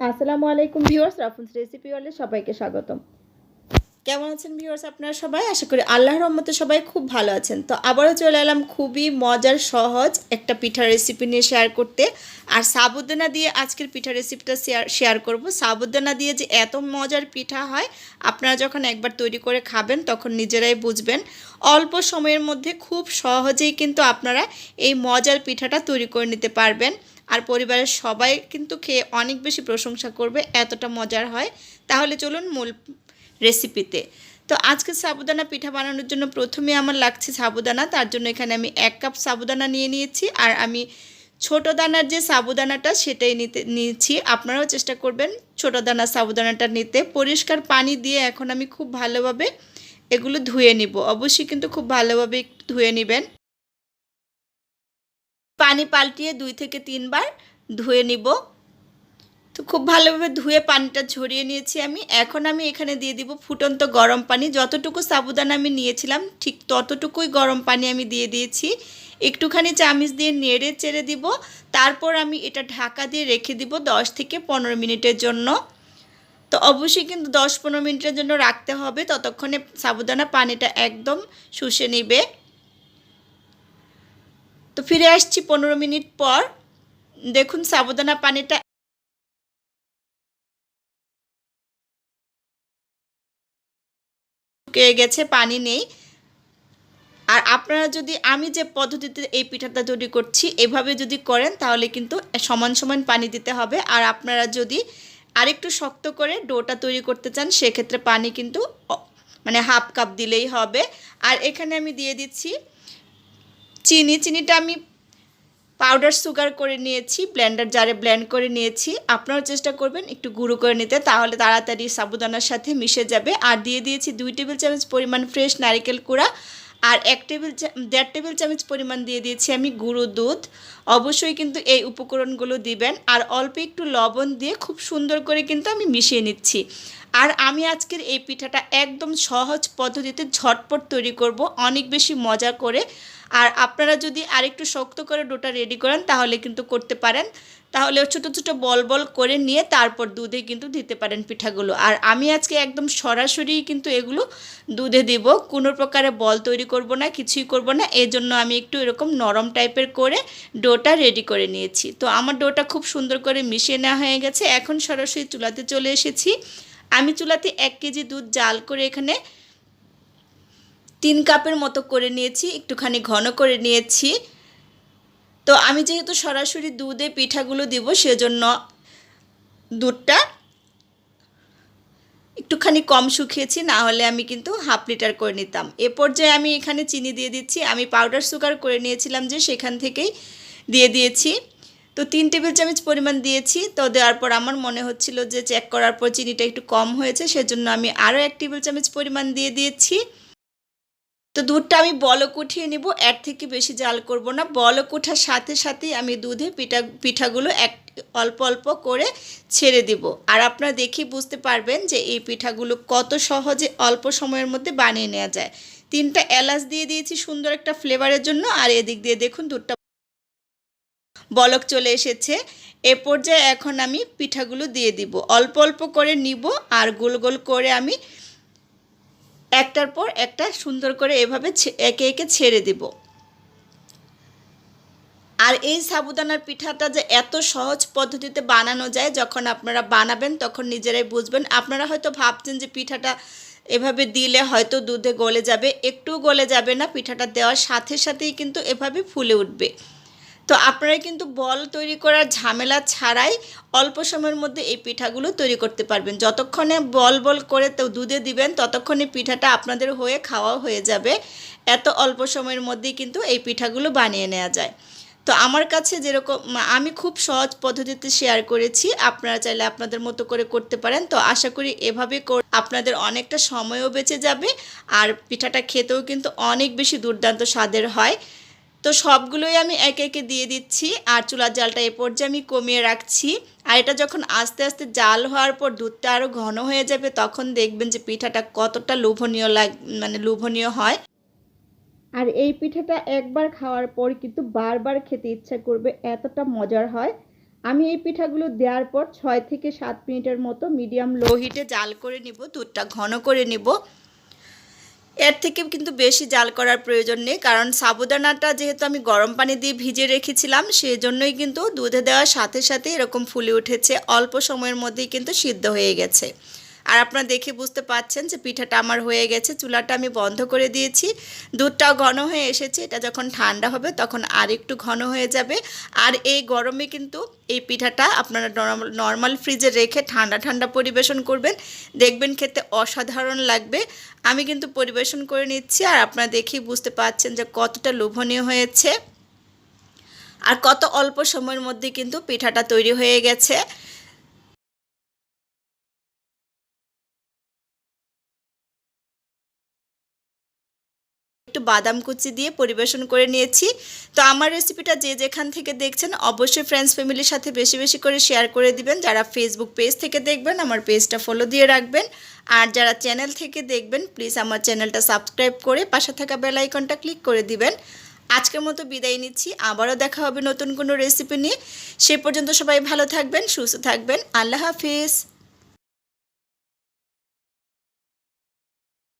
আসসালামু আলাইকুম viewers রাফুলস recipe ওয়ালে সবাইকে স্বাগতম। কেমন আছেন ভিউয়ার্স আপনারা সবাই? আশা করি আল্লাহর রহমতে সবাই খুব ভালো আছেন। তো আবারও চলে এলাম খুবই মজার, সহজ একটা পিঠার রেসিপি নিয়ে শেয়ার করতে। আর সাবুদানা দিয়ে আজকের পিঠা রেসিপিটা শেয়ার শেয়ার করব। সাবুদানা দিয়ে যে এত মজার পিঠা হয়, আপনারা যখন একবার তৈরি করে খাবেন, তখন নিজেরাই বুঝবেন। অল্প সময়ের মধ্যে খুব সহজেই কিন্তু আপনারা এই মজার পিঠাটা তৈরি করে নিতে পারবেন। আর পরিবারের সবাই কিন্তু খেয়ে অনেক বেশি প্রশংসা করবে, এতটা মজার হয়। তাহলে চলুন মূল রেসিপিতে তো আজকে সাবুদানা পিঠা বানানোর জন্য প্রথমে আমার লাগছে সাবুদানা, তার জন্য এখানে আমি এক কাপ সাবুদানা নিয়ে নিয়েছি। আর আমি ছোট দানার যে সাবুদানাটা সেটাই নিতে, নিয়েছি। আপনারাও চেষ্টা করবেন ছোট দানার সাবুদানাটা নিতে। পরিষ্কার পানি দিয়ে এখন আমি খুব ভালোভাবে এগুলো ধুয়ে নিব। অবশ্যই কিন্তু খুব ভালোভাবে ধুয়ে নেবেন। পানি পাল্টিয়ে দুই থেকে তিনবার ধুয়ে নিব। তো খুব ভালোভাবে ধুয়ে পানিটা ঝরিয়ে নিয়েছি আমি। এখন আমি এখানে দিয়ে দিব ফুটন্ত গরম পানি। যতটুকু সাবুদানা আমি নিয়েছিলাম, ঠিক ততটুকুই গরম পানি আমি দিয়ে দিয়েছি। একটুখানি চামিচ দিয়ে নেড়ে চেড়ে দিব। তারপর আমি এটা ঢাকা দিয়ে রেখে দিব দশ থেকে পনেরো মিনিটের জন্য। তো অবশ্যই কিন্তু দশ পনেরো মিনিটের জন্য রাখতে হবে। ততক্ষণে সাবুদানা পানিটা একদম শুষে নিবে। তো ফিরে আসছি পনেরো মিনিট পর। দেখুন সাবুদানা পানিটা গেছে, পানি নেই। আর আপনারা যদি, আমি যে পদ্ধতিতে এই পিঠাটা তৈরি করছি, এভাবে যদি করেন, তাহলে কিন্তু সমান সমান পানি দিতে হবে। আর আপনারা যদি আরেকটু শক্ত করে ডোটা তৈরি করতে চান, সেক্ষেত্রে পানি কিন্তু মানে হাফ কাপ দিলেই হবে। আর এখানে আমি দিয়ে দিচ্ছি চিনি। চিনিটা আমি পাউডার সুগার করে নিয়েছি, ব্লেন্ডার জারে ব্লেন্ড করে নিয়েছি। আপনারাও চেষ্টা করবেন একটু গুঁড়ো করে নিতে, তাহলে তাড়াতাড়ি সাবুদানার সাথে মিশে যাবে। আর দিয়ে দিয়েছি দুই টেবিল চামচ পরিমাণ ফ্রেশ নারিকেল কুড়া আর এক টেবিল দেড় টেবিল চামচ পরিমাণ দিয়ে দিয়েছি আমি গুঁড়ো দুধ। অবশ্যই কিন্তু এই উপকরণগুলো দিবেন আর অল্প একটু লবণ দিয়ে খুব সুন্দর করে কিন্তু আমি মিশিয়ে নিচ্ছি। আর আমি আজকের এই পিঠাটা একদম সহজ পদ্ধতিতে ঝটপট তৈরি করব, অনেক বেশি মজা করে। আর আপনারা যদি আরেকটু শক্ত করে ডোটা রেডি করেন, তাহলে কিন্তু করতে পারেন। তাহলে ছোটো ছোটো বল বল করে নিয়ে তারপর দুধে কিন্তু দিতে পারেন পিঠাগুলো। আর আমি আজকে একদম সরাসরি কিন্তু এগুলো দুধে দিব। কোনো প্রকারে বল তৈরি করব না, কিছুই করব না। এই জন্য আমি একটু এরকম নরম টাইপের করে ডোটা রেডি করে নিয়েছি। তো আমার ডোটা খুব সুন্দর করে মিশিয়ে নেওয়া হয়ে গেছে। এখন সরাসরি চুলাতে চলে এসেছি। আমি চুলাতে এক কেজি দুধ জাল করে এখানে তিন কাপের মতো করে নিয়েছি, একটুখানি ঘন করে নিয়েছি। তো আমি যেহেতু সরাসরি দুধে পিঠাগুলো দিব, সেজন্য দুধটা একটুখানি কম শুকিয়েছি, না হলে আমি কিন্তু হাফ লিটার করে নিতাম। এ পর্যায়ে আমি এখানে চিনি দিয়ে দিচ্ছি। আমি পাউডার সুগার করে নিয়েছিলাম যে সেখান থেকেই দিয়ে দিয়েছি। তো তিন টেবিল চামচ পরিমাণ দিয়েছি। তো দেওয়ার পর আমার মনে হচ্ছিল যে চেক করার পর চিনিটা একটু কম হয়েছে, সেজন্য আমি আরও এক টেবিল চামচ পরিমাণ দিয়ে দিয়েছি। তো দুধটা আমি বলক উঠিয়ে নিব, এর থেকে বেশি জাল করব না। বলক ওঠার সাথে সাথেই আমি দুধে পিঠা, পিঠাগুলো এক, অল্প অল্প করে ছেড়ে দিব। আর আপনারা দেখেই বুঝতে পারবেন যে এই পিঠাগুলো কত সহজে অল্প সময়ের মধ্যে বানিয়ে নেওয়া যায়। তিনটা এলাচ দিয়ে দিয়েছি সুন্দর একটা ফ্লেভারের জন্য, আর এদিক দিয়ে দেখুন দুধটা বলক চলে এসেছে। এ পর্যায়ে এখন আমি পিঠাগুলো দিয়ে দিব। অল্প অল্প করে নিব, আর গোল গোল করে আমি একটার পর একটা সুন্দর করে এভাবে একে একে ছেড়ে দিব। আর এই সাবুদানার পিঠাটা যে এত সহজ পদ্ধতিতে বানানো যায়, যখন আপনারা বানাবেন তখন নিজেরাই বুঝবেন। আপনারা হয়তো ভাবছেন যে পিঠাটা এভাবে দিলে হয়তো দুধে গলে যাবে। একটু গলে যাবে না, পিঠাটা দেওয়ার সাথে সাথেই কিন্তু এভাবে ফুলে উঠবে। তো আপনারা কিন্তু বল তৈরি করার ঝামেলা ছাড়াই অল্প সময়ের মধ্যে এই পিঠাগুলো তৈরি করতে পারবেন। যতক্ষণে বল বল করে তো দুধে দিবেন, ততক্ষণে পিঠাটা আপনাদের হয়ে খাওয়া হয়ে যাবে। এত অল্প সময়ের মধ্যেই কিন্তু এই পিঠাগুলো বানিয়ে নেওয়া যায়। তো আমার কাছে যেরকম আমি খুব সহজ পদ্ধতিতে শেয়ার করেছি, আপনারা চাইলে আপনাদের মতো করে করতে পারেন। তো আশা করি এভাবে আপনাদের অনেকটা সময়ও বেঁচে যাবে, আর পিঠাটা খেতেও কিন্তু অনেক বেশি দুর্দান্ত স্বাদের হয়। তো সবগুলোই আমি একে একে দিয়ে দিচ্ছি আর চুলার জালটা এ পর্যায়ে আমি কমিয়ে রাখছি। আর এটা যখন আস্তে আস্তে জাল হওয়ার পর দুধটা আরও ঘন হয়ে যাবে তখন দেখবেন যে পিঠাটা কতটা লোভনীয় লাগ মানে লোভনীয় হয়। আর এই পিঠাটা একবার খাওয়ার পর কিন্তু বারবার খেতে ইচ্ছা করবে এতটা মজার হয়। আমি এই পিঠাগুলো দেওয়ার পর ছয় থেকে সাত মিনিটের মতো মিডিয়াম লো হিটে জাল করে নিব দুধটা ঘন করে নিব। এর থেকে কিন্তু বেশি জাল করার প্রয়োজন নেই, কারণ সাবুদানাটা যেহেতু আমি গরম পানি দিয়ে ভিজে রেখেছিলাম সেই জন্যই কিন্তু দুধে দেওয়ার সাথে সাথে এরকম ফুলে উঠেছে, অল্প সময়ের মধ্যেই কিন্তু সিদ্ধ হয়ে গেছে। আর আপনারা দেখে বুঝতে পাচ্ছেন যে পিঠাটা আমার হয়ে গেছে, চুলাটা আমি বন্ধ করে দিয়েছি। দুধটাও ঘন হয়ে এসেছে, এটা যখন ঠান্ডা হবে তখন আর একটু ঘন হয়ে যাবে। আর এই গরমে কিন্তু এই পিঠাটা আপনারা নর্মাল ফ্রিজে রেখে ঠান্ডা ঠান্ডা পরিবেশন করবেন। দেখবেন খেতে অসাধারণ লাগবে। আমি কিন্তু পরিবেশন করে নিচ্ছি আর আপনারা দেখেই বুঝতে পাচ্ছেন যে কতটা লোভনীয় হয়েছে। আর কত অল্প সময়ের মধ্যে কিন্তু পিঠাটা তৈরি হয়ে গেছে। একটু বাদাম কুচি দিয়ে পরিবেশন করে নিয়েছি। তো আমার রেসিপিটা যে যেখান থেকে দেখছেন, অবশ্যই ফ্রেন্ডস ফ্যামিলির সাথে বেশি বেশি করে শেয়ার করে দিবেন। যারা ফেসবুক পেজ থেকে দেখবেন, আমার পেজটা ফলো দিয়ে রাখবেন। আর যারা চ্যানেল থেকে দেখবেন প্লিজ আমার চ্যানেলটা সাবস্ক্রাইব করে পাশে থাকা বেল আইকনটা ক্লিক করে দিবেন। আজকের মতো বিদায় নিচ্ছি। আবারও দেখা হবে নতুন কোনো রেসিপি নিয়ে। সে পর্যন্ত সবাই ভালো থাকবেন, সুস্থ থাকবেন। আল্লাহ হাফিজ।